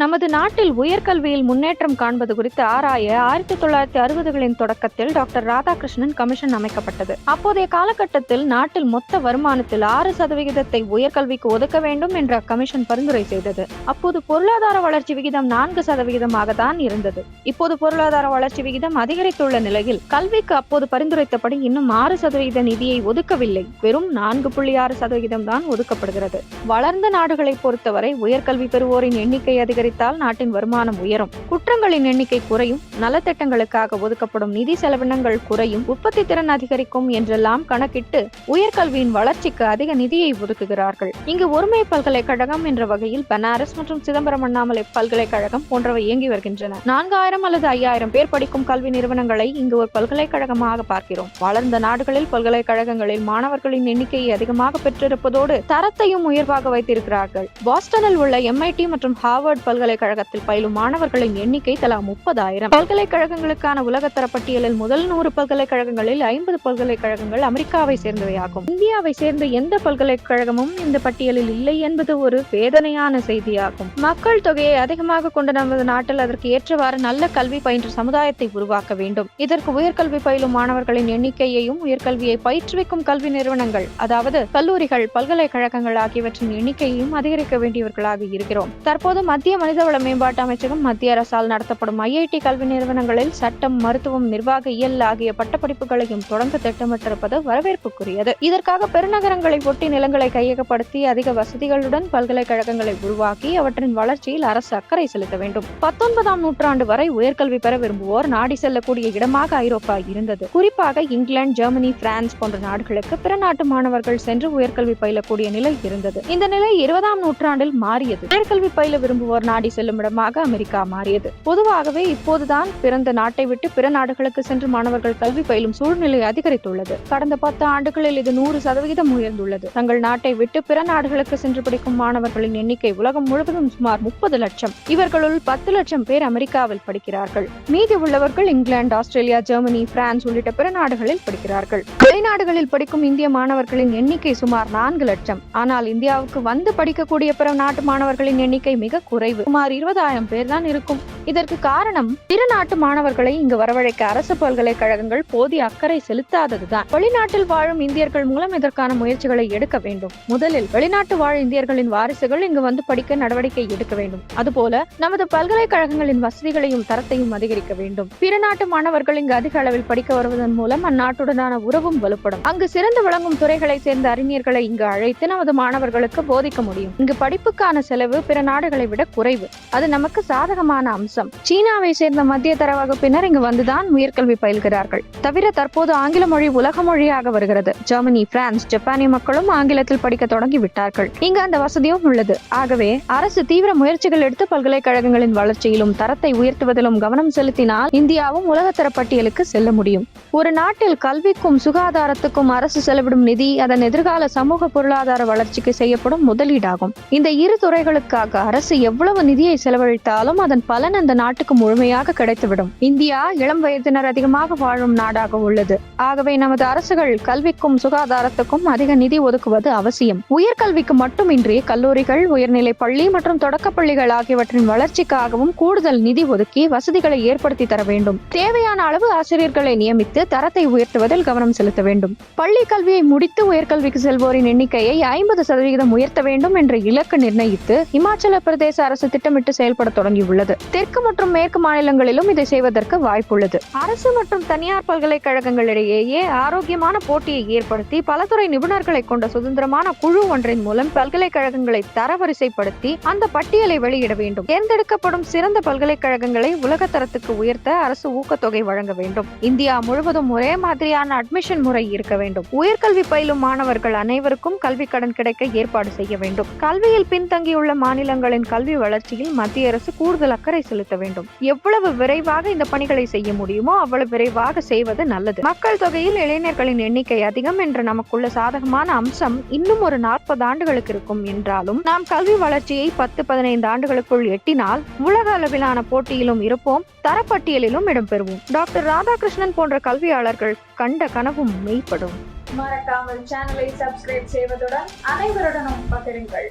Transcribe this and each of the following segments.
நமது நாட்டில் உயர்கல்வியில் முன்னேற்றம் காண்பது குறித்து ஆராய ஆயிரத்தி தொள்ளாயிரத்தி அறுபதுகளின் தொடக்கத்தில் டாக்டர் ராதாகிருஷ்ணன் கமிஷன் அமைக்கப்பட்டது. அப்போதைய காலகட்டத்தில் நாட்டில் மொத்த வருமானத்தில் ஆறு சதவிகிதத்தை உயர்கல்விக்கு ஒதுக்க வேண்டும் என்ற கமிஷன் பரிந்துரை செய்தது. அப்போது பொருளாதார வளர்ச்சி விகிதம் நான்கு சதவிகிதமாக தான் இருந்தது. இப்போது பொருளாதார வளர்ச்சி விகிதம் அதிகரித்துள்ள நிலையில் கல்விக்கு அப்போது பரிந்துரைத்தபடி இன்னும் ஆறு சதவிகித நிதியை ஒதுக்கவில்லை. வெறும் நான்கு புள்ளி ஆறு சதவிகிதம் தான் ஒதுக்கப்படுகிறது. வளர்ந்த நாடுகளை பொறுத்தவரை உயர்கல்வி பெறுவோரின் எண்ணிக்கை அதிகரித்தால் நாட்டின் வருமானம் உயரும். குற்றங்களின் எண்ணிக்கை குறையும். நலத்திட்டங்களுக்காக ஒதுக்கப்படும் நிதி செலவினங்கள் குறையும். உற்பத்தி திறன் அதிகரிக்கும் என்றெல்லாம் கணக்கிட்டு உயர்கல்வியின் வளர்ச்சிக்கு அதிக நிதியை ஒதுக்குகிறார்கள். இங்கு ஒருமை பல்கலைக்கழகம் என்ற வகையில் பனாரஸ் மற்றும் சிதம்பரம் அண்ணாமலை பல்கலைக்கழகம் போன்றவை இயங்கி வருகின்றன. நான்காயிரம் அல்லது ஐயாயிரம் பேர் படிக்கும் கல்வி நிறுவனங்களை இங்கு ஒரு பல்கலைக்கழகமாக பார்க்கிறோம். வளர்ந்த நாடுகளில் பல்கலைக்கழகங்களில் மாணவர்களின் எண்ணிக்கையை அதிகமாக பெற்றிருப்பதோடு தரத்தையும் உயர்வாக வைத்திருக்கிறார்கள். பாஸ்டனில் உள்ள எம்ஐடி மற்றும் ஹார்வர்ட் பல்கலை பல்கலைக்கழகத்தில் பயிலும் மாணவர்களின் எண்ணிக்கை தலா முப்பதாயிரம். பல்கலைக்கழகங்களுக்கான உலகத்தர பட்டியலில் முதல் நூறு பல்கலைக்கழகங்களில் ஐம்பது பல்கலைக்கழகங்கள் அமெரிக்காவை சேர்ந்தவையாகும். இந்தியாவை சேர்ந்த எந்த பல்கலைக்கழகமும் இந்த பட்டியலில் இல்லை என்பது ஒரு வேதனையான செய்தியாகும். மக்கள் தொகையை அதிகமாக கொண்ட நமது நாட்டில் அதற்கு ஏற்றவாறு நல்ல கல்வி பயின்ற சமுதாயத்தை உருவாக்க வேண்டும். இதற்கு உயர்கல்வி பயிலும் மாணவர்களின் எண்ணிக்கையையும் உயர்கல்வியை பயிற்றுவிக்கும் கல்வி நிறுவனங்கள் அதாவது கல்லூரிகள் பல்கலைக்கழகங்கள் ஆகியவற்றின் எண்ணிக்கையையும் அதிகரிக்க வேண்டியவர்களாக இருக்கிறோம். தற்போது மத்திய மனிதவள மேம்பாட்டு அமைச்சகம் மத்திய அரசால் நடத்தப்படும் ஐஐடி கல்வி நிறுவனங்களில் சட்டம் மருத்துவம் நிர்வாக இயல் ஆகிய பட்டப்படிப்புகளையும் தொடங்க திட்டமிட்டிருப்பது வரவேற்புக்குரியது. இதற்காக பெருநகரங்களை ஒட்டி நிலங்களை கையகப்படுத்தி அதிக வசதிகளுடன் பல்கலைக்கழகங்களை உருவாக்கி அவற்றின் வளர்ச்சியில் அரசு அக்கறை செலுத்த வேண்டும். பத்தொன்பதாம் நூற்றாண்டு வரை உயர்கல்வி பெற விரும்புவோர் நாடி செல்லக்கூடிய இடமாக ஐரோப்பா இருந்தது. குறிப்பாக இங்கிலாந்து ஜெர்மனி பிரான்ஸ் போன்ற நாடுகளுக்கு பிற நாட்டு மாணவர்கள் சென்று உயர்கல்வி பயிலக்கூடிய நிலை இருந்தது. இந்த நிலை இருபதாம் நூற்றாண்டில் மாறியது. உயர்கல்வி பயில விரும்புவோர் நாடி செல்லும் இடமாக அமெரிக்கா மாறியது. பொதுவாகவே இப்போதுதான் பிறந்த நாட்டை விட்டு பிற நாடுகளுக்கு சென்று மாணவர்கள் கல்வி பயிலும் சூழ்நிலை அதிகரித்துள்ளது. கடந்த பத்து ஆண்டுகளில் இது நூறு சதவிகிதம் உயர்ந்துள்ளது. தங்கள் நாட்டை விட்டு பிற நாடுகளுக்கு சென்று படிக்கும் மாணவர்களின் எண்ணிக்கை உலகம் முழுவதும் சுமார் முப்பது லட்சம். இவர்களுள் பத்து லட்சம் பேர் அமெரிக்காவில் படிக்கிறார்கள். மீதி உள்ளவர்கள் இங்கிலாந்து ஆஸ்திரேலியா ஜெர்மனி பிரான்ஸ் உள்ளிட்ட பிற நாடுகளில் படிக்கிறார்கள். வெளிநாடுகளில் படிக்கும் இந்திய மாணவர்களின் எண்ணிக்கை சுமார் நான்கு லட்சம். ஆனால் இந்தியாவுக்கு வந்து படிக்கக்கூடிய பிற நாட்டு மாணவர்களின் எண்ணிக்கை மிக குறைவு. சுமார் இருபதாயிரம் பேர் தான் இருக்கும். இதற்கு காரணம் பிற நாட்டு மாணவர்களை இங்கு வரவழைக்க அரசு பல்கலைக்கழகங்கள் போதிய அக்கறை செலுத்தாததுதான். வெளிநாட்டில் வாழும் இந்தியர்கள் மூலம் இதற்கான முயற்சிகளை எடுக்க வேண்டும். முதலில் வெளிநாட்டு வாழ் இந்தியர்களின் வாரிசுகள் இங்கு வந்து படிக்க நடவடிக்கை எடுக்க வேண்டும். அதுபோல நமது பல்கலைக்கழகங்களின் வசதிகளையும் தரத்தையும் அதிகரிக்க வேண்டும். பிற நாட்டு மாணவர்கள் இங்கு அதிக அளவில் படிக்க வருவதன் மூலம் அந்நாட்டுடனான உறவும் வலுப்படும். அங்கு சிறந்து விளங்கும் துறைகளை சேர்ந்த அறிஞர்களை இங்கு அழைத்து நமது மாணவர்களுக்கு போதிக்க முடியும். இங்கு படிப்புக்கான செலவு பிற நாடுகளை விட குறைவு. அது நமக்கு சாதகமான அம்சம். சீனாவை சேர்ந்த மத்திய தர வகுப்பினர் இங்கு வந்துதான் உயர்கல்வி பயில்கிறார்கள். தவிர தற்போது ஆங்கில மொழி உலக மொழியாக வருகிறது. ஜெர்மனி பிரான்ஸ் ஜப்பானிய மக்களும் ஆங்கிலத்தில் படிக்க தொடங்கி விட்டார்கள். இங்கு அந்த வசதியும் உள்ளது. ஆகவே அரசு தீவிர முயற்சிகள் எடுத்து பல்கலைக்கழகங்களின் வளர்ச்சியிலும் தரத்தை உயர்த்துவதிலும் கவனம் செலுத்தினால் இந்தியாவும் உலகத்தர பட்டியலுக்கு செல்ல முடியும். ஒரு நாட்டில் கல்விக்கும் சுகாதாரத்துக்கும் அரசு செலவிடும் நிதி அதன் எதிர்கால சமூக பொருளாதார வளர்ச்சிக்கு செய்யப்படும் முதலீடாகும். இந்த இரு துறைகளுக்காக அரசு எவ்வளவு நிதியை செலவழித்தாலும் அதன் பலன் அந்த நாட்டுக்கு முழுமையாக கிடைத்துவிடும். இந்தியா இளம் வயதினர் அதிகமாக வாழும் நாடாக உள்ளது. ஆகவே நமது அரசுகள் கல்விக்கும் சுகாதாரத்துக்கும் அதிக நிதி ஒதுக்குவது அவசியம். உயர்கல்விக்கு மட்டுமின்றி கல்லூரிகள் உயர்நிலை பள்ளி மற்றும் தொடக்கப்பள்ளிகள் ஆகியவற்றின் வளர்ச்சிக்காகவும் கூடுதல் நிதி ஒதுக்கி வசதிகளை ஏற்படுத்தி தர வேண்டும். தேவையான அளவு ஆசிரியர்களை நியமித்து தரத்தை உயர்த்துவதில் கவனம் செலுத்த வேண்டும். பள்ளி கல்வியை முடித்து உயர்கல்விக்கு செல்வோரின் எண்ணிக்கையை ஐம்பது சதவிகிதம் உயர்த்த வேண்டும் என்ற இலக்கு நிர்ணயித்து இமாச்சல பிரதேச அரசு திட்டமிட்டு செயல்பட தொடங்கியுள்ளது. தெற்கு மற்றும் மேற்கு மாநிலங்களிலும் இதை செய்வதற்கு வாய்ப்புள்ளது. அரசு மற்றும் தனியார் பல்கலைக்கழகங்களிடையே ஆரோக்கியமான போட்டியை ஏற்படுத்தி பலதுறை நிபுணர்களை கொண்ட சுதந்திரமான குழு ஒன்றின் மூலம் பல்கலைக்கழகங்களை தரவரிசைப்படுத்தி அந்த பட்டியலை வெளியிட வேண்டும். தேர்ந்தெடுக்கப்படும் சிறந்த பல்கலைக்கழகங்களை உலக தரத்துக்கு உயர்த்த அரசு ஊக்கத்தொகை வழங்க வேண்டும். இந்தியா முழுவதும் ஒரே மாதிரியான அட்மிஷன் முறை இருக்க வேண்டும். உயர்கல்வி பயிலும் மாணவர்கள் அனைவருக்கும் கல்வி கடன் கிடைக்க ஏற்பாடு செய்ய வேண்டும். கல்வியில் பின்தங்கியுள்ள மாநிலங்களின் கல்வி வளர்ச்சியில் மத்திய அரசு கூடுதல் அக்கறை செலுத்த வேண்டும். எவ்வளவு விரைவாக இந்த பணிகளை செய்ய முடியுமோ அவ்வளவு விரைவாக செய்வது நல்லது. மக்கள் தொகையில் இளைஞர்களின் எண்ணிக்கை அதிகம் என்ற நமக்குள்ள சாதகமான அம்சம் இன்னும் ஒரு நாற்பது ஆண்டுகளுக்கு இருக்கும் என்றாலும் நாம் கல்வி வளர்ச்சியை பத்து பதினைந்து ஆண்டுகளுக்குள் எட்டினால் உலக அளவிலான போட்டியிலும் இருப்போம் தரப்பட்டியலிலும் இடம்பெறுவோம். டாக்டர் ராதாகிருஷ்ணன் போன்ற கல்வியாளர்கள் கண்ட கனவும் மெய்ப்படும். மறக்காமல் சேனலை சப்ஸ்கிரைப் செய்வதுடன் அனைவருடனும் பகிருங்கள்.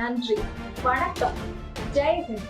நன்றி வணக்கம். ஜெய் ஹிந்த்.